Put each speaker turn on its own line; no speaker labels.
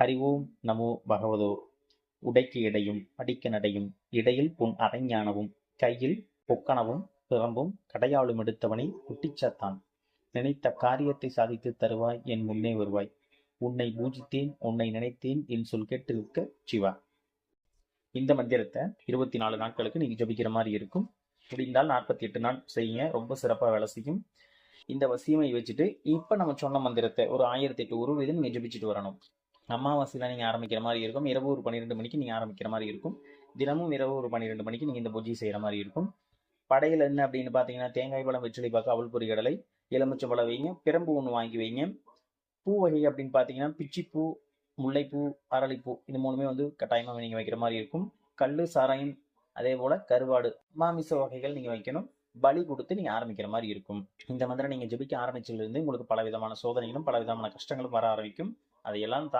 அறிவோம் நமோ பகவதோ. உடைக்கு இடையும் படிக்க நடையும் இடையில் புன் அரைஞானவும் கையில் பொக்கணவும் பிறம்பும் கடையாளும் எடுத்தவனை குட்டிச்சாத்தான் நினைத்த காரியத்தை சாதித்து தருவாய் என் முன்னே வருவாய். உன்னை பூஜித்தேன் உன்னை நினைத்தேன் என் சொல் கேட்டு இருக்க சிவா. இந்த மந்திரத்தை இருபத்தி நாலு நாட்களுக்கு நீங்க ஜபிக்கிற மாதிரி இருக்கும். முடிந்தால் நாற்பத்தி எட்டு நாள் செய்யுங்க ரொம்ப சிறப்பாக வேலை செய்யும். இந்த வசியமை வச்சுட்டு இப்போ நம்ம சொன்ன மந்திரத்தை ஒரு ஆயிரத்தி எட்டு ஒரு விதம் நீங்கள் ஜபிச்சுட்டு வரணும். அமாவாசையில் நீங்கள் ஆரம்பிக்கிற மாதிரி இருக்கும். இரவு ஒரு பன்னிரெண்டு மணிக்கு நீங்கள் ஆரம்பிக்கிற மாதிரி இருக்கும். தினமும் இரவு ஒரு பன்னிரெண்டு மணிக்கு நீங்கள் இந்த பூஜை செய்கிற மாதிரி இருக்கும். படையில் என்ன அப்படின்னு பார்த்தீங்கன்னா தேங்காய் பழம் வெற்றிலை பார்க்க அவள் பொறி கடலை எலுமிச்சம் பழம் வைங்க பிரம்பு ஒன்று வாங்கி வைங்க. பூ வகை அப்படின்னு பார்த்தீங்கன்னா பிச்சிப்பூ முல்லைப்பூ அரளிப்பூ இது மூணுமே வந்து கட்டாயமாக நீங்கள் வைக்கிற மாதிரி இருக்கும். கல் சாராயம் அதே போல் கருவாடு மாமிச வகைகள் நீங்கள் வைக்கணும். பலி கொடுத்து நீங்கள் ஆரம்பிக்கிற மாதிரி இருக்கும். இந்த மந்திரம் நீங்கள் ஜெபிக்க ஆரம்பிச்சதுலேருந்து உங்களுக்கு பல விதமான சோதனைகளும் பல விதமான கஷ்டங்களும் வர ஆரம்பிக்கும். அதையெல்லாம் தான்